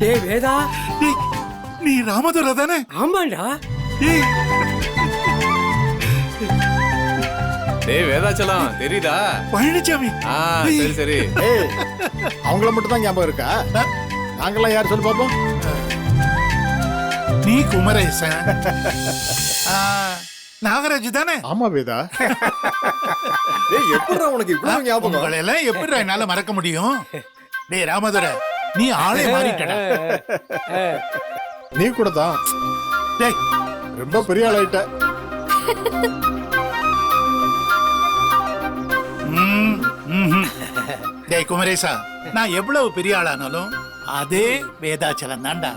டேய் வேதா. டேய், நீ ராமதுரை தானே? ஆமாண்டா. டேய், டேய் வேதாச்சலம் தெரியுதா? பழனிசாமி ஆ சரி சரி. ஏய் அவங்கள மட்டும் தான் ஞாபகம் இருக்கா? நாங்கெல்லாம் யார் சொல்லி பார்ப்போம் நீ குமரேசன். ஆ, நாகராஜ் தானே? ஆமா வேதா. ஏய் எப்படிடா உனக்கு இவ்வளவு ஞாபகம்? உங்களை எல்லாம் எப்படி என்னால மறக்க முடியும்? டேய் ராமதுரை நீ ஆளே மாறிட்டடா. நீ கூட தான். டேய் ரொம்ப பெரிய ஆள் ஆயிட்ட ம், ம்ஹும். டேய் குமரேசா நான் எவ்வளவு பெரிய ஆளானாலும் அதே வேதாச்சலம் தான்டா.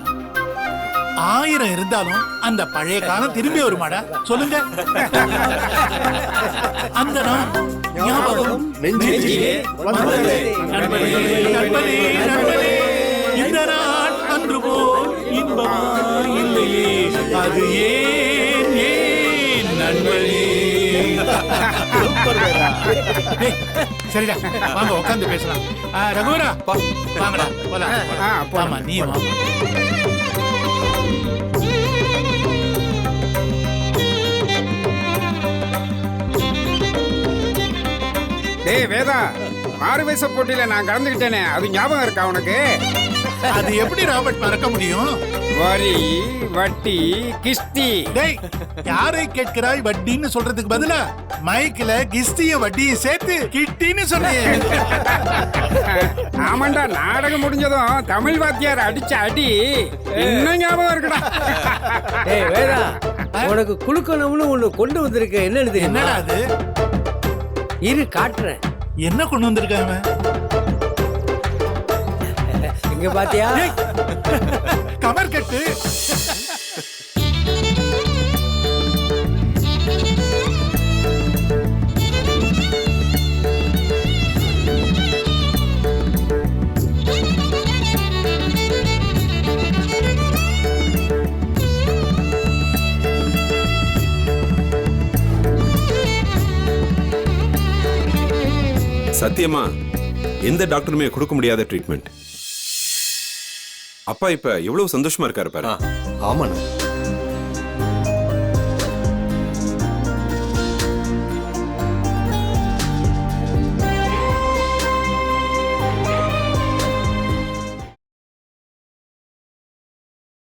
ஆயிரம் இருந்தாலும் அந்த பழைய காலம் திரும்பி வருமாடா? சொல்லுங்க. அந்த நாள் ஞாபகம் இந்த நாள் அன்று போல் இன்பமா இல்லையே. அது ஏன் ஏன் நண்பனே? சரிடா வாங்க உட்காந்து பேசலாம். ரகுவரா வாங்கடா போலாம். ஆமா நீ வாங்க டேய் வேதா மாறு வயசு போட்டியில நான் கலந்துக்கிட்டேனே அது ஞாபகம் இருக்கா உனக்கு? அது எப்படி ராபர்ட் மறக்க முடியும்? வரி வட்டி கிஸ்தி டேய் யாரை கேட்கிறாய் வட்டின்னு சொல்றதுக்கு பதிலா மைக்ல கிஸ்திய வட்டியை சேர்த்து கிட்டின்னு சொன்னேன். ஆமாண்டா நாடகம் முடிஞ்சதும் தமிழ் வாத்தியார் அடிச்ச அடி இன்னும் ஞாபகம் இருக்குடா. டேய் வேதா உனக்கு குளுக்கணும்னு ஒண்ணு கொண்டு வந்திருக்க. என்னன்னு தெரியுமா? என்னடா அது? இரு காட்டுறேன். என்ன கொண்டு வந்திருக்காங்க? இங்க பாத்தியா? கமர் கட்டு. சத்தியமா? எந்த டாக்டருமே கொடுக்க முடியாத ட்ரீட்மெண்ட் அப்பா இப்ப எவ்வளவு சந்தோஷமா இருக்காரு பாரு. ஆமாண்ணா.